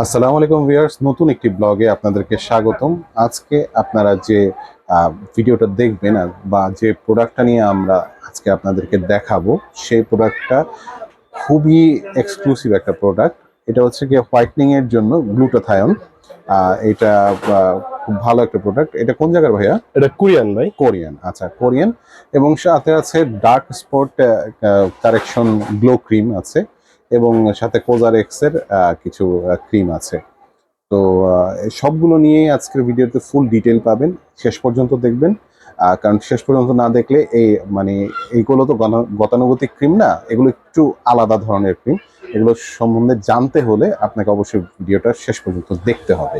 আসসালামু আলাইকুম ভিউয়ার্স নতুন একটি ব্লগে আপনাদেরকে স্বাগতম। আজকে আপনারা যে ভিডিওটা দেখবেন বা যে প্রোডাক্টটা নিয়ে আমরা আজকে আপনাদেরকে দেখাবো সেই প্রোডাক্টটা খুবই এক্সক্লুসিভ একটা প্রোডাক্ট এটা হচ্ছে কি হোয়াইটনিং এর জন্য গ্লুটাথায়ন এটা খুব ভালো একটা প্রোডাক্ট এটা কোন জায়গার ভাইয়া? এটা কোরিয়ান ভাই। কোরিয়ান আচ্ছা কোরিয়ান। এবং সাথে আছে dark spot correction glow cream আছে। এবং সাথে কোজার এক্সের কিছু ক্রিম আছে। তো সবগুলো নিয়েই আজকের ভিডিওতে ফুল ডিটেল পাবেন। শেষ পর্যন্ত দেখবেন। কারণ শেষ পর্যন্ত না দেখলে এই মানে এইগুলো তো গতানুগতিক ক্রিম না। এগুলো একটু আলাদা ধরনের ক্রিম এগুলো সম্বন্ধে জানতে হলে আপনাকে অবশ্যই ভিডিওটা শেষ পর্যন্ত দেখতে হবে।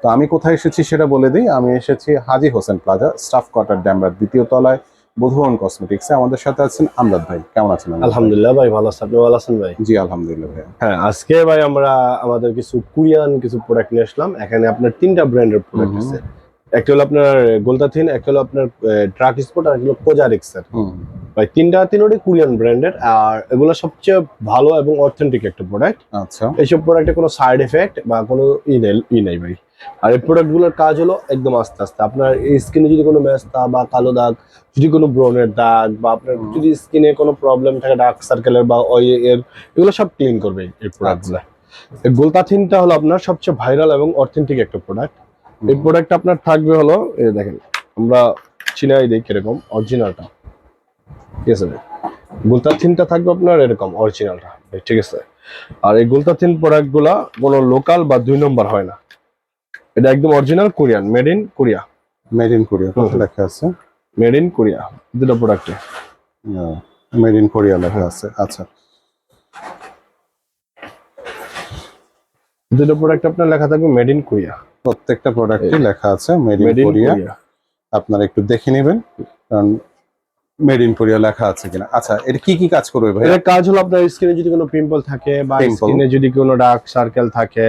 তো আমি কোথায় এসেছি সেটা বলে দিই। আমি এসেছি Haji Hossain plaza, staff quarter, ড্যামরার দ্বিতীয় তলায়। বধুবন কসমেটিক্সে আমাদের সাথে আছেন আমদাদ ভাই। কেমন আছেন আলহামদুলিল্লাহ ভাই ভালো আছেন আপনি ভালো আছেন ভাই? জি আলহামদুলিল্লাহ ভাই হ্যাঁ আজকে ভাই আমরা আমাদের কিছু কোরিয়ান কিছু প্রোডাক্ট নিয়ে আসলাম। এখানে আপনার তিনটা ব্র্যান্ডের প্রোডাক্ট। আছে। একটা হলো আপনার গোলতাথিন একটা হলো আপনার ট্রাক স্পট আর একটা হলো কোজারিক্স এর হুম। ভাই তিনটা তিনোটি কোরিয়ান ব্র্যান্ডের আর এগুলো সবচেয়ে ভালো এবং অথেন্টিক একটা প্রোডাক্ট আচ্ছা। এইসব প্রোডাক্টে কোনো সাইড এফেক্ট বা কোনো ই নেই ই নেই ভাই। আর এই প্রোডাক্টগুলোর কাজ হলো একদম আস্তে আস্তে। আপনার স্কিনে যদি কোনো মেস্তা বা কালো দাগ যদি কোনো ব্রনের দাগ বা আপনার যদি স্কিনে কোনো প্রবলেম থাকে ডার্ক সার্কেলের বা ওই এর এগুলো সব ক্লিন করবে এই প্রোডাক্টগুলো এই গোলতাথিনটা হলো আপনার সবচেয়ে ভাইরাল এবং অথেন্টিক একটা প্রোডাক্ট এই প্রোডাক্ট আপনার থাকবে হলো এই দেখেন আমরা চিনাই দিই কীরকম অরিজিনালটা ঠিক আছে ভাই। গুলতাথিনটা থাকবে আপনার এরকম অরিজিনালটা ঠিক আছে। আর এই গুলতাথিন প্রোডাক্টগুলা কোনো লোকাল বা দুই নম্বর হয় না। এটা একদম original Korean made in Korea made in Korea. লেখা আছে? মেড ইন কোরিয়া দুটো প্রোডাক্টে মেড ইন কোরিয়া লেখা আছে আচ্ছা। দুটো প্রোডাক্ট আপনার লেখা থাকবে মেড ইন কোরিয়া প্রত্যেকটা প্রোডাক্টই লেখা আছে মেড ইন কোরিয়া আপনারা একটু দেখে নেবেন কারণ মেড ইন কোরিয়া লেখা আছে কিনা? আচ্ছা এটা কি কি কাজ করবে ভাই এর কাজ হলো আপনার স্কিনে যদি কোনো পিম্পল থাকে বা। স্কিনে যদি কোনো ডার্ক সার্কেল থাকে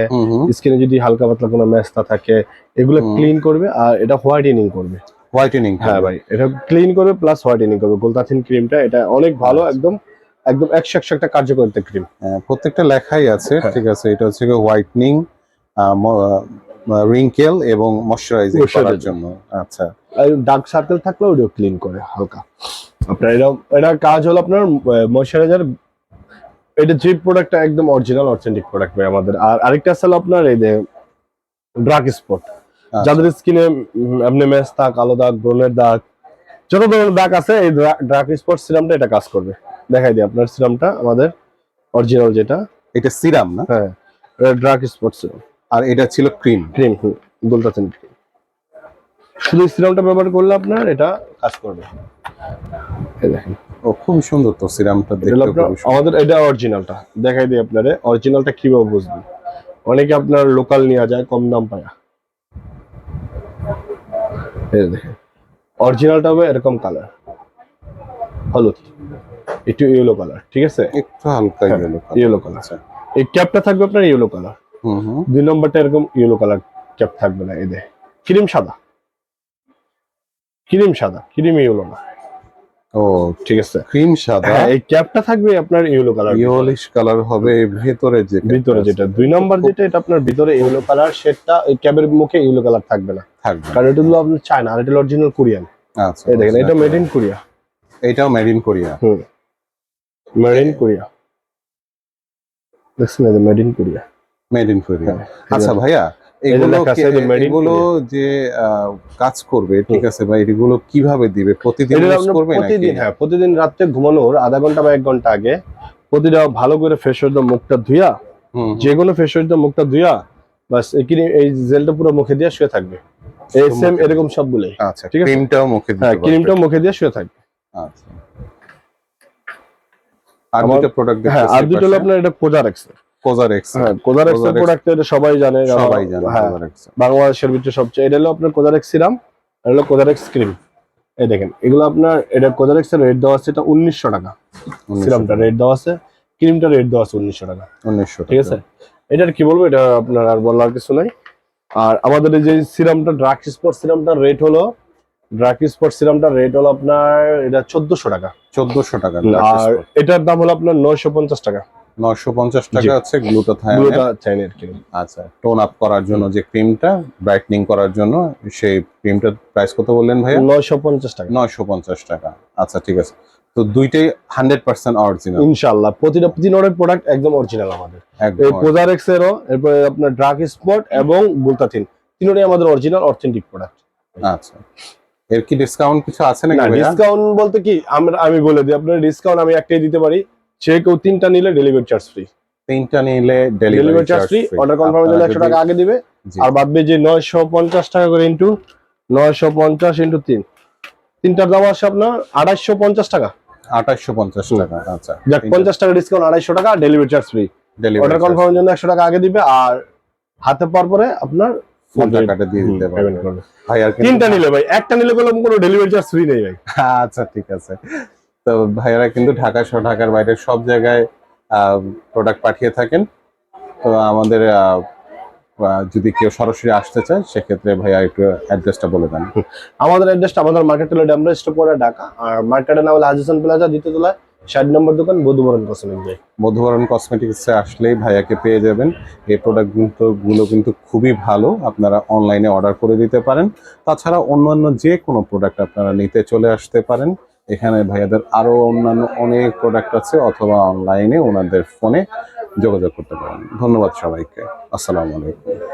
স্কিনে যদি হালকা পাতলা কোনো মেস্তা থাকে এগুলো ক্লিন করবে আর এটা হোয়াইটেনিং করবে। হোয়াইটেনিং হ্যাঁ ভাই এটা ক্লিন করবে প্লাস হোয়াইটেনিং করবে। গোলতাথিন ক্রিমটা এটা অনেক ভালো একদম একদম একশো একশো একটা কার্যকর একটা ক্রিম হ্যাঁ, প্রত্যেকটা লেখাই আছে হ্যাঁ। ঠিক আছে এটা হচ্ছে হোয়াইটনিং রিঙ্কেল এবং ময়শ্চারাইজিং করার জন্য। আচ্ছা। আর ডার্ক সার্কেল থাকলে ওটাও ক্লিন করে হালকা। আপনার এটা এটা কাজ হলো আপনার ময়শ্চারাইজার এটা যে প্রোডাক্টটা একদম অরিজিনাল অথেন্টিক প্রোডাক্ট ভাই আমাদের। আর আরেকটা আছে আপনার এই যে ড্রাগ স্পট আচ্ছা। যাদের স্কিনে এমনি মেস্তা কালো দাগ ব্রণের দাগ যত ধরনের দাগ আছে এই ড্রাগ স্পট সিরামটা এটা কাজ করবে। দেখাই দিই আপনার সিরামটা আমাদের অরিজিনাল যেটা। এটা সিরাম না? হ্যাঁ ড্রাগ স্পট সিরাম আর এটা ছিল ক্রিম ক্রিম গুলতাছেন ক্রিম শুধু সিরামটা ব্যবহার করলে আপনার এটা কাজ করবে। দেখেন। ও খুব সুন্দর তো সিরামটা দেখতে। আমাদের এটা অরিজিনালটা দেখাই দিই আপনারে। অরিজিনালটা কীভাবে বুঝবেন অনেকে আপনার লোকাল নেওয়া যায় কম দাম পায়। দেখেন। অরিজিনালটা হবে এরকম কালার হলুদ। একটু ইয়েলো কালার ঠিক আছে? একটু হালকা ইয়েলো ইয়েলো কালার এই ক্যাপটা থাকবে আপনার ইয়েলো কালার দুই নম্বরটা এরকম ইয়েলো কালার ক্যাপ থাকবে না এই দেখে ক্রিম সাদা। ক্রিম সাদা ক্রিম ইয়েলো না। ও ঠিক আছে। ক্রিম সাদা? হ্যাঁ এই ক্যাপটা থাকবে আপনার ইয়েলো কালার ইয়োলিশ কালার হবে ভেতরে যে ভিতরে যেটা। দুই নম্বর যেটা এটা আপনার ভিতরে ইয়েলো কালার সেটা এই ক্যাবের মুখে ইয়েলো কালার থাকবে না। থাকবে। কারণ এটা হলো আপনার চায়না আর এটা অরিজিনাল কোরিয়ান আচ্ছা এই দেখেন এটা মেড ইন কোরিয়া এটাও মেড ইন কোরিয়া হুম। মেড ইন কোরিয়া দেখছেন এটা made in Korea made in Korea হ্যাঁ, আচ্ছা ভাইয়া এগুলো এগুলো যে কাজ করবে ঠিক আছে ভাই এগুলো কীভাবে দিবে? প্রতিদিন করবে প্রতিদিন হ্যাঁ প্রতিদিন রাত্রে ঘুমানোর আধা ঘণ্টা বা এক ঘণ্টা আগে প্রতিটা ভালো করে ফ্রেশ হয়ে মুখটা ধুইয়া যে কোনো ফেস ওয়াশ মুখটা ধুইয়া বাস এই ক্রিম এই জেলটা পুরো মুখে দিয়ে শুয়ে থাকবে। এই সেম এরকম সবগুলোই আচ্ছা ঠিক আছে? ক্রিমটাও মুখে দিতে হ্যাঁ ক্রিমটাও মুখে দিয়ে শুয়ে থাকবে। আচ্ছা। আর দুটো প্রোডাক্ট হ্যাঁ আর দুটো হলো আপনার এটা কোজারেক্স কোজারেক্স হ্যাঁ কোজারেক্স এর Cozarex- প্রোডাক্ট এটা সবাই জানে সবাই জানে হ্যাঁ কোজারেক্স বাংলাদেশের ভিতরে সবচেয়ে এটা হলো আপনার কোজারেক্স সিরাম আর হলো কোজারেক্স ক্রিম এই দেখেন এগুলো আপনার এটা কোজারেক্স এর রেট দেওয়া আছে এটা উনিশশো টাকা। সিরামটা রেট দেওয়া আছে ক্রিমটা রেট দেওয়া আছে উনিশশো টাকা। উনিশশো ঠিক আছে? এটার কি বলব? এটা আপনার আর বলার কিছু নাই। আর আমাদের যে সিরামটা ড্রাগ স্পট সিরামটার রেট হলো ড্রাগ স্পট সিরামটার রেট হলো আপনার এটা চোদ্দশো টাকা। চোদ্দশো টাকা আর এটার দাম হলো আপনার নয়শো পঞ্চাশ টাকা। নয়শো পঞ্চাশ টাকা জি। হচ্ছে গ্লুটাথায়ন গ্লুটা চাইনের ক্রিম আচ্ছা টোন আপ করার জন্য যে ক্রিমটা ব্রাইটনিং করার জন্য সেই ক্রিমটার প্রাইস কত বললেন নয়শো পঞ্চাশ টাকা। নয়শো পঞ্চাশ টাকা। আচ্ছা ঠিক আছে। তো দুইটাই হান্ড্রেড পার্সেন্ট অরিজিনাল ইনশাআল্লাহ প্রতিটা তিনোরের প্রোডাক্ট একদম অরিজিনাল আমাদের। এই কোজারেক্স এরও এরপরে আপনার ড্রাগ স্পট এবং গুলতাথিন তিনোটাই আমাদের অরিজিনাল অথেন্টিক প্রোডাক্ট আচ্ছা। এর কি ডিসকাউন্ট কিছু আছে নাকি না ডিসকাউন্ট বলতে কি আমরা আমি বলে দিই আপনার ডিসকাউন্ট আমি একটাই দিতে পারি। যে কেউ তিনটা নিলে ডেলিভারি চার্জ ফ্রি তিনটা নিলে ডেলিভারি চার্জ ফ্রি অর্ডার কনফার্মের জন্য একশো টাকা আগে দিবে আর বাদবে যে নয়শো পঞ্চাশ টাকা করে ইন্টু নয়শো পঞ্চাশ ইন্টু তিন। তিনটার দাম আসে আপনার আড়াইশো পঞ্চাশ টাকা। আঠাশশো পঞ্চাশ টাকা আচ্ছা। যাক পঞ্চাশ টাকা ডিসকাউন্ট আড়াইশো টাকা ডেলিভারি চার্জ ফ্রি অর্ডার কনফার্মের জন্য একশো টাকা আগে দিবে আর হাতে পাওয়ার পরে আপনার তিনটা নিলে ভাই একটা নিলে কোনো ডেলিভারি চার্জ ফ্রি নেই ভাই। আচ্ছা ঠিক আছে। তো ভাইয়ারা কিন্তু ঢাকা সহ ঢাকার বাইরে সব জায়গায় প্রোডাক্ট পাঠিয়ে থাকেন। তো আমাদের যদি কেউ সরাসরি আসতে চায় সেক্ষেত্রে ভাইয়া একটু অ্যাড্রেসটা বলে দেন। আমাদের অ্যাড্রেসটা আমাদের মার্কেট হলো ড্যামরা স্টপরে ঢাকা। আর মার্কেটের নাম হলো হাজিসন প্লাজা দ্বিতীয় তলায় ষাট নম্বর দোকান বধুবরণ কসমিক ভাই মধুবরণ কসমেটিক্সে আসলেই ভাইয়াকে পেয়ে যাবেন। এই প্রোডাক্টগুলো কিন্তু খুবই ভালো আপনারা অনলাইনে অর্ডার করে দিতে পারেন। তাছাড়া অন্যান্য যে কোনো প্রোডাক্ট আপনারা নিতে চলে আসতে পারেন। এখানে ভাইয়াদের আরও অন্যান্য অনেক প্রোডাক্ট আছে, অথবা অনলাইনে ওনাদের ফোনে যোগাযোগ করতে পারেন। ধন্যবাদ সবাইকে। আসসালামু আলাইকুম।